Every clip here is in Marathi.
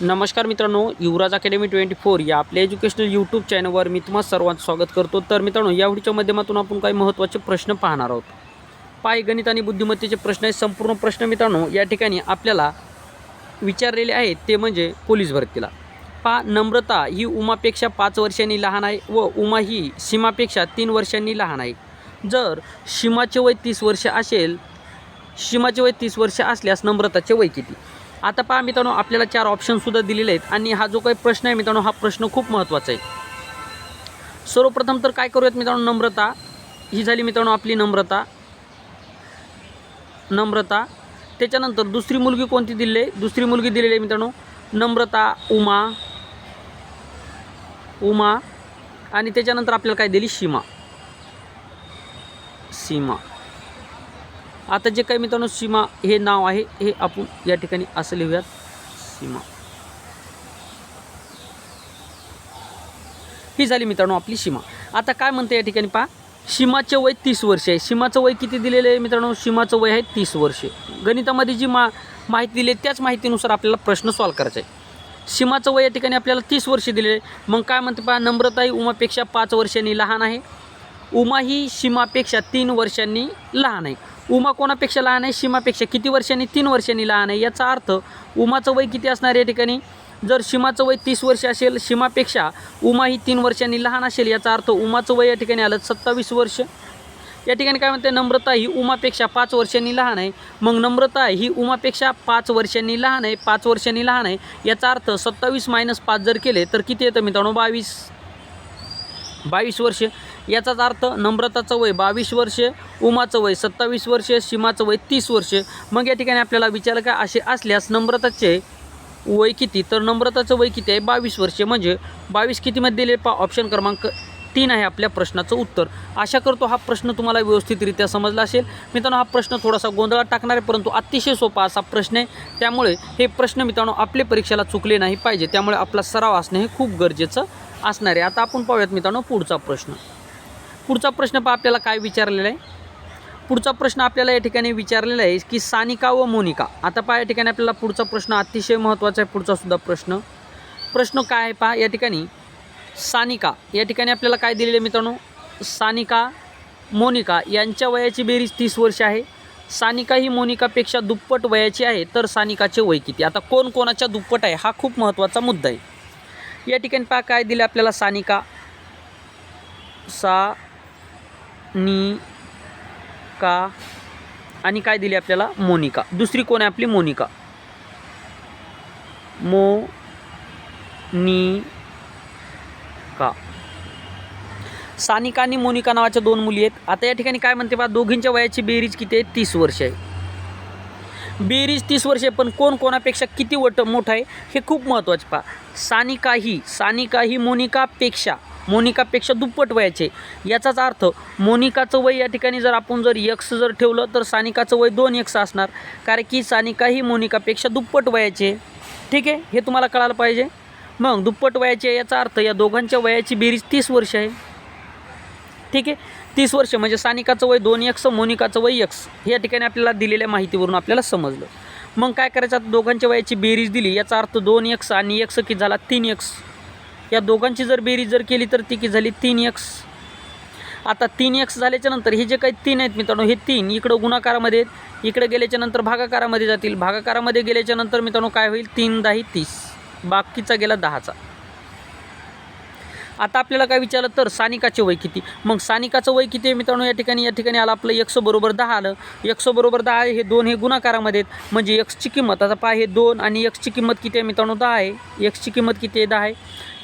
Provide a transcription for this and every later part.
नमस्कार मित्रांनो युवराज अकॅडमी ट्वेंटी फोर या आपल्या एज्युकेशनल यूट्यूब चॅनलवर मी तुम्हा सर्वांचं स्वागत करतो. तर मित्रांनो या व्हिडिओच्या माध्यमातून आपण काही महत्त्वाचे प्रश्न पाहणार आहोत. पाय गणित आणि बुद्धिमत्तेचे प्रश्न आहेत. संपूर्ण प्रश्न मित्रांनो या ठिकाणी आपल्याला विचारलेले आहेत ते म्हणजे पोलीस भरतीला. पा नम्रता ही उमापेक्षा पाच वर्षांनी लहान आहे व उमा ही सीमापेक्षा तीन वर्षांनी लहान आहे. जर सीमाचे वय तीस वर्ष असेल सीमाचे वय तीस वर्ष असल्यास नम्रताचे वय किती? आता पहा मित्रांनो आपल्याला चार ऑप्शनसुद्धा दिलेले आहेत आणि हा जो काही प्रश्न आहे मित्रांनो हा प्रश्न खूप महत्त्वाचा आहे. सर्वप्रथम तर काय करूयात मित्रांनो नम्रता. ही झाली मित्रांनो आपली नम्रता. नम्रता. त्याच्यानंतर दुसरी मुलगी कोणती दिलेली आहे? दुसरी मुलगी दिलेली आहे मित्रांनो नम्रता उमा. उमा. आणि त्याच्यानंतर आपल्याला काय दिली? सीमा. सीमा. आता जे काही मित्रांनो सीमा हे नाव आहे हे आपण या ठिकाणी असं लिहूयात. सीमा. ही झाली मित्रांनो आपली सीमा. आता काय म्हणते या ठिकाणी पहा. सीमाचे वय तीस वर्ष आहे. सीमाचं वय किती दिलेलं आहे मित्रांनो? सीमाचं वय आहे तीस वर्षे. गणितामध्ये जी मा माहिती दिली आहे त्याच माहितीनुसार आपल्याला प्रश्न सॉल्व करायचा आहे. सीमाचं वय या ठिकाणी आपल्याला तीस वर्षे दिलेलं आहे. मग काय म्हणते पहा नम्रताई उमापेक्षा पाच वर्षांनी लहान आहे. उमा ही सीमापेक्षा तीन वर्षांनी लहान आहे. उमा कोणापेक्षा लहान आहे सीमापेक्षा किती वर्षांनी तीन वर्षांनी लहान आहे याचा अर्थ उमाचं वय किती असणार या ठिकाणी? जर सीमाचं वय तीस वर्ष असेल सीमापेक्षा उमा ही तीन वर्षांनी लहान असेल याचा अर्थ उमाचं वय या ठिकाणी आलं सत्तावीस वर्ष. या ठिकाणी काय म्हणते नम्रता ही उमापेक्षा पाच वर्षांनी लहान आहे. मग नम्रता ही उमापेक्षा पाच वर्षांनी लहान आहे पाच वर्षांनी लहान आहे याचा अर्थ सत्तावीस मायनस पाच जर केले तर किती येतं मित्रांनो? बावीस. बावीस वर्ष. याचाच अर्थ नम्रताचं वय बावीस वर्षे उमाचं वय सत्तावीस वर्षे सीमाचं वय तीस वर्षे. मग या ठिकाणी आपल्याला विचारलं का असे असल्यास नम्रताचे वय किती? तर नम्रताचं वय किती आहे? बावीस वर्षे. म्हणजे बावीस कितीमध्ये दिले? पा ऑप्शन क्रमांक तीन आहे आपल्या प्रश्नाचं उत्तर. आशा करतो हा प्रश्न तुम्हाला व्यवस्थितरित्या समजला असेल. मित्रांनो हा प्रश्न थोडासा गोंधळात टाकणार आहे परंतु अतिशय सोपा असा प्रश्न आहे. त्यामुळे हे प्रश्न मित्रांनो आपले परीक्षेला चुकले नाही पाहिजे. त्यामुळे आपला सराव असणे हे खूप गरजेचं असणार आहे. आता आपण पाहूयात मित्रांनो पुढचा प्रश्न. पुढचा प्रश्न पहा आपल्याला काय विचारलेला आहे? पुढचा प्रश्न आपल्याला या ठिकाणी विचारलेला आहे की सानिका व मोनिका. आता पहा या ठिकाणी आपल्याला पुढचा प्रश्न अतिशय महत्त्वाचा आहे पुढचा सुद्धा प्रश्न. प्रश्न काय आहे पहा या ठिकाणी सानिका. या ठिकाणी आपल्याला काय दिलेलं आहे मित्रांनो? सानिका मोनिका यांच्या वयाची बेरीज तीस वर्ष आहे. सानिका ही मोनिकापेक्षा दुप्पट वयाची आहे तर सानिकाचे वय किती? आता कोण कोणाच्या दुप्पट आहे हा खूप महत्त्वाचा मुद्दा आहे. या ठिकाणी पहा काय दिले आपल्याला सानिका? सा नी का? आणि काय दिली आपल्याला? मोनिका. दुसरी कोण आहे आपली? मोनिका. मो नी का? सानिका आणि मोनिका नावाच्या दोन मुली आहेत. आता या ठिकाणी काय म्हणते बा दोघींच्या वयाची बेरीज किती आहे? तीस वर्ष आहे. बेरीज तीस वर्ष आहे पण कोण कोणापेक्षा किती वट मोठं आहे हे खूप महत्त्वाचे पहा. सानिका ही सानिका ही मोनिकापेक्षा मोनिकापेक्षा दुप्पट वयाचे. याचाच अर्थ मोनिकाचं वय या ठिकाणी जर आपण जर यक्स जर ठेवलं तर सानिकाचं वय दोन यक्स असणार. कारण की सानिका ही मोनिकापेक्षा दुप्पट वयाचे. ठीक आहे? हे तुम्हाला कळायला पाहिजे? मग दुप्पट वयाचे याचा अर्थ या दोघांच्या वयाची बेरीज तीस वर्ष आहे. ठीक आहे? तीस वर्ष म्हणजे सानिकाचं वय दोन यक्स मोनिकाचं वय यक्स या ठिकाणी आपल्याला दिलेल्या माहितीवरून आपल्याला समजलं. मग काय करायचं? आता दोघांच्या वयाची बेरीज दिली. याचा अर्थ दोन यक्स आणि यक्स की झाला? तीन यक्स या दोघांची जर बेरीज जर केली तर ती किती झाली तीन एक्स आता तीन एक्स झाल्याच्यानंतर हे जे काही तीन आहेत मित्रांनो हे तीन इकडं गुणाकारामध्ये आहेत इकडे गेल्याच्यानंतर भागाकारामध्ये जातील. भागाकारामध्ये गेल्याच्यानंतर मित्रांनो काय होईल? तीन दही तीस. बाकीचा गेला दहाचा. आता आपल्याला काय विचारलं तर सानिकाचे वय किती? मग सानिकाचं वय किती आहे मित्रांनो? या ठिकाणी या ठिकाणी आलं आपलं एकसो बरोबर दहा आलं. एकसो बरोबर दहा आहे हे दोन हे गुणाकारामध्ये आहेत. म्हणजे एक्सची किंमत आता पहा हे दोन आणि एक्सची किंमत किती आहे मित्रांनो? दहा आहे. एक्सची किंमत किती आहे? दहा आहे.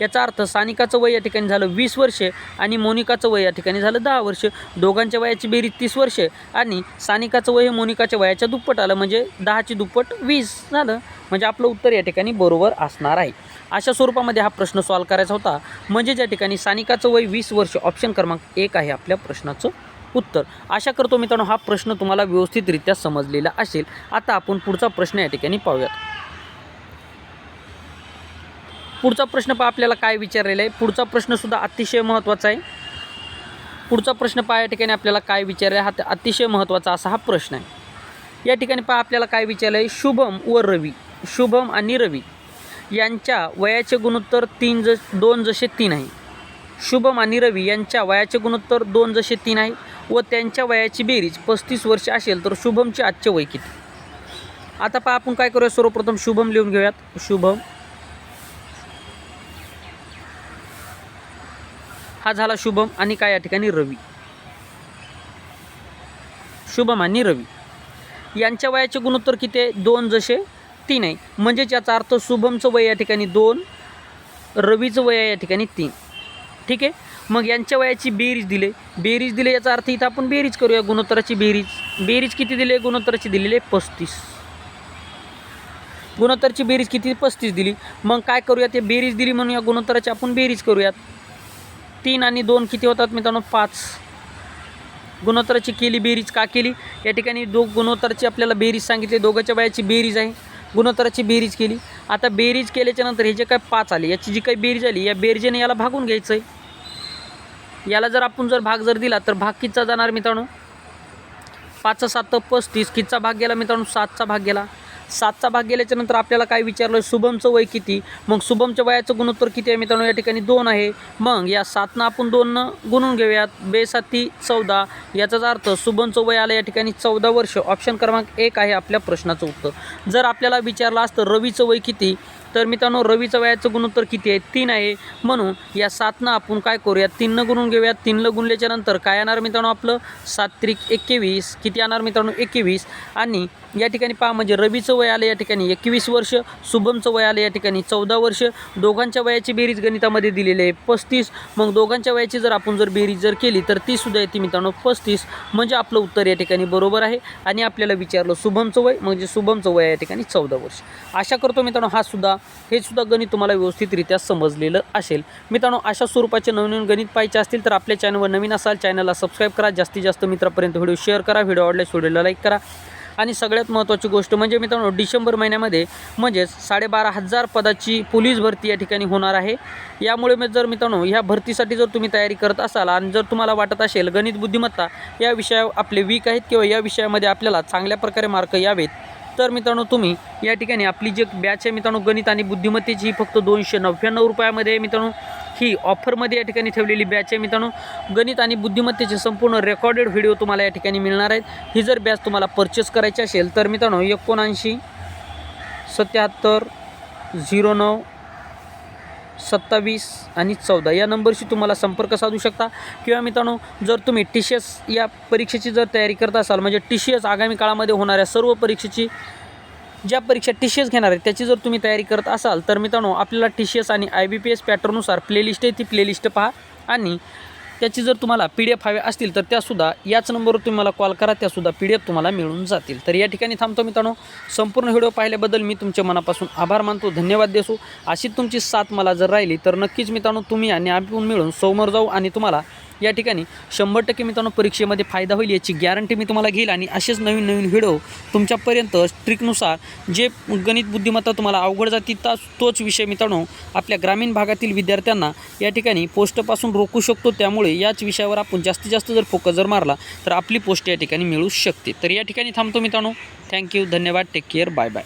याचा अर्थ सानिकाचं वय या ठिकाणी झालं वीस वर्षे आणि मोनिकाचं वय या ठिकाणी झालं दहा वर्ष. दोघांच्या वयाची बेरीज तीस वर्षे आणि सानिकाचं वय हे मोनिकाच्या वयाच्या दुप्पट आलं म्हणजे दहाची दुप्पट वीस झालं. म्हणजे आपलं उत्तर या ठिकाणी बरोबर असणार आहे. अशा स्वरूपामध्ये हा प्रश्न सॉल्व करायचा होता. म्हणजे ज्या ठिकाणी सानिकाचं वय वीस वर्ष ऑप्शन क्रमांक एक आहे आपल्या प्रश्नाचं उत्तर. आशा करतो मित्रांनो हा प्रश्न तुम्हाला व्यवस्थितरित्या समजलेला असेल. आता आपण पुढचा प्रश्न या ठिकाणी पाहूयात. पुढचा प्रश्न पहा आपल्याला काय विचारलेला आहे. पुढचा प्रश्नसुद्धा अतिशय महत्त्वाचा आहे. पुढचा प्रश्न पहा या ठिकाणी आपल्याला काय विचारलं आहे हा अतिशय महत्त्वाचा असा हा प्रश्न आहे. या ठिकाणी पहा आपल्याला काय विचारलं आहे शुभम व रवी शुभम आणि रवी यांच्या वयाचे गुणोत्तर तीन ज दोन जसे तीन आहे. शुभम आणि रवी यांच्या वयाचे गुणोत्तर दोन जसे तीन आहे व त्यांच्या वयाची बेरीज पस्तीस वर्ष असेल तर शुभमचे आजचे वय किती? आता पहा आपण काय करूया सर्वप्रथम शुभम लिहून घेऊयात. शुभम हा झाला शुभम आणि काय या ठिकाणी रवी. शुभम आणि रवी. यांच्या वयाचे गुणोत्तर किती आहे? दोन जसे तीन आहे. म्हणजेच याचा अर्थ शुभमचं वय या ठिकाणी दोन रवीचं वय या ठिकाणी तीन. ठीक आहे? मग यांच्या वयाची बेरीज दिले. बेरीज दिले याचा अर्थ इथं आपण बेरीज करूया गुणोत्तराची बेरीज. बेरीज किती दिली? गुणोत्तराची दिलेली आहे पस्तीस. गुणोत्तरची बेरीज किती? पस्तीस दिली. मग काय करूया ते बेरीज दिली म्हणून या गुणोत्तराची आपण बेरीज करूयात. तीन आणि दोन किती होतात मित्रांनो? पाच. गुणोत्तराची केली बेरीज का केली? या ठिकाणी दो गुणोत्तराची आपल्याला बेरीज सांगितली. दोघांच्या वयाची बेरीज आहे. गुणोत्तराची बेरीज केली. आता बेरीज केल्याच्यानंतर हे जे काय पाच आले याची जी काही बेरीज आली या बेरजेने याला भागून घ्यायचं आहे याला जर आपण जर भाग जर दिला तर भाग कितचा जाणार मित्रांनो? पाच सात पस्तीस. कितचा भाग गेला मित्रांनो? सातचा भाग गेला. सातचा भाग गेल्याच्यानंतर आपल्याला काय विचारलं शुभमचं वय किती? मग शुभमच्या वयाचं गुणोत्तर किती आहे मित्रांनो? या ठिकाणी दोन आहे. मग या सातनं आपण दोननं गुणून घेऊयात. बेसाती चौदा. याचाच अर्थ शुभमचं वय आलं या ठिकाणी चौदा वर्ष. ऑप्शन क्रमांक एक आहे आपल्या प्रश्नाचं उत्तर. जर आपल्याला विचारलं असतं रवीचं वय किती? तर मित्रांनो रवीचं वयाचं गुणोत्तर किती आहे? तीन आहे. म्हणून या सातनं आपण काय करूया तीननं गुणून घेऊयात. तीननं गुणल्याच्यानंतर काय येणार मित्रांनो आपलं? सात त्रिक एकवीस. किती येणार मित्रांनो? एकवीस. आणि या ठिकाणी पहा म्हणजे रवीचं वय आलं या ठिकाणी. एकवीस वर्ष शुभमचं वय आलं या ठिकाणी. चौदा वर्ष दोघांच्या वयाची बेरीज गणितामध्ये दिलेली आहे. पस्तीस मग दोघांच्या वयाची जर आपण जर बेरीज जर केली तर ती सुद्धा येते मित्रांनो पस्तीस. म्हणजे आपलं उत्तर या ठिकाणी बरोबर आहे. आणि आपल्याला विचारलं शुभमचं वय म्हणजे शुभमचं वय या ठिकाणी चौदा वर्ष. आशा करतो मित्रांनो हा सुद्धा हे सुद्धा गणित तुम्हाला व्यवस्थितरित्या समजलेलं असेल. मित्रांनो अशा स्वरूपाचे नवनवीन गणित पाहिजे असतील तर आपल्या चॅनलवर नवीन असाल चॅनलला सबस्क्राईब करा. जास्तीत जास्त मित्रापर्यंत व्हिडिओ शेअर करा. व्हिडिओ आवडल्यास व्हिडिओला लाईक करा. आणि सगळ्यात महत्त्वाची गोष्ट म्हणजे मित्रांनो डिसेंबर महिन्यामध्ये म्हणजेच साडेबारा हजार पदाची पोलीस भरती या ठिकाणी होणार आहे. यामुळे मी जर मित्रांनो ह्या भरतीसाठी जर तुम्ही तयारी करत असाल आणि जर तुम्हाला वाटत असेल गणित बुद्धिमत्ता या विषया आपले वीक आहेत किंवा या विषयामध्ये आपल्याला चांगल्या प्रकारे मार्क यावेत तर मित्रांनो तुम्ही या ठिकाणी आपली जे बॅच आहे मित्रांनो गणित आणि बुद्धिमत्तेची ही फक्त दोनशे नव्याण्णव रुपयामध्ये आहे मित्रांनो ही ऑफरमध्ये या ठिकाणी ठेवलेली बॅच आहे मित्रांनो. गणित आणि बुद्धिमत्तेचे संपूर्ण रेकॉर्डेड व्हिडिओ तुम्हाला या ठिकाणी मिळणार आहेत. ही जर बॅच तुम्हाला परचेस करायची असेल तर मित्रांनो एकोणऐंशी सत्याहत्तर झिरो नऊ सत्तावीस आणि चौदा या नंबरशी तुम्हाला संपर्क साधू शकता. किंवा मित्रांनो जर तुम्ही टी सी एस या परीक्षेची जर तयारी करत असाल म्हणजे टी सी एस आगामी काळामध्ये होणाऱ्या सर्व परीक्षेची ज्या परीक्षा टी सी एस घेणार आहेत त्याची जर तुम्ही तयारी करत असाल तर मित्रांनो आपल्याला टी सी एस आणि आय बी पी एस पॅटर्ननुसार प्लेलिस्ट आहे ती प्लेलिस्ट पहा. आणि त्याची जर तुम्हाला पी डी एफ हवे असतील तर त्यासुद्धा याच नंबरवर तुम्ही मला कॉल करा त्यासुद्धा पी डी एफ तुम्हाला मिळून जातील. तर या ठिकाणी थांबतो मित्रांनो. संपूर्ण व्हिडिओ पाहिल्याबद्दल मी तुमच्या मनापासून आभार मानतो. धन्यवाद देसो. अशी तुमची साथ मला जर राहिली तर नक्कीच मित्रांनो तुम्ही आणि आपण मिळून समोर जाऊ आणि तुम्हाला या ठिकाणी शंभर टक्के मित्रांनो परीक्षेमध्ये फायदा होईल याची गॅरंटी मी तुम्हाला घेईल. आणि असेच नवीन नवीन व्हिडिओ तुमच्यापर्यंत ट्रिकनुसार जे गणित बुद्धिमत्ता तुम्हाला अवघड जाती ता तोच विषय मित्रांनो आपल्या ग्रामीण भागातील विद्यार्थ्यांना या ठिकाणी पोस्टपासून रोखू शकतो. त्यामुळे याच विषयावर आपण जास्तीत जास्त जर फोकस जर मारला तर आपली पोस्ट या ठिकाणी मिळू शकते. तर या ठिकाणी थांबतो मित्रांनो. थँक्यू धन्यवाद. Take care bye bye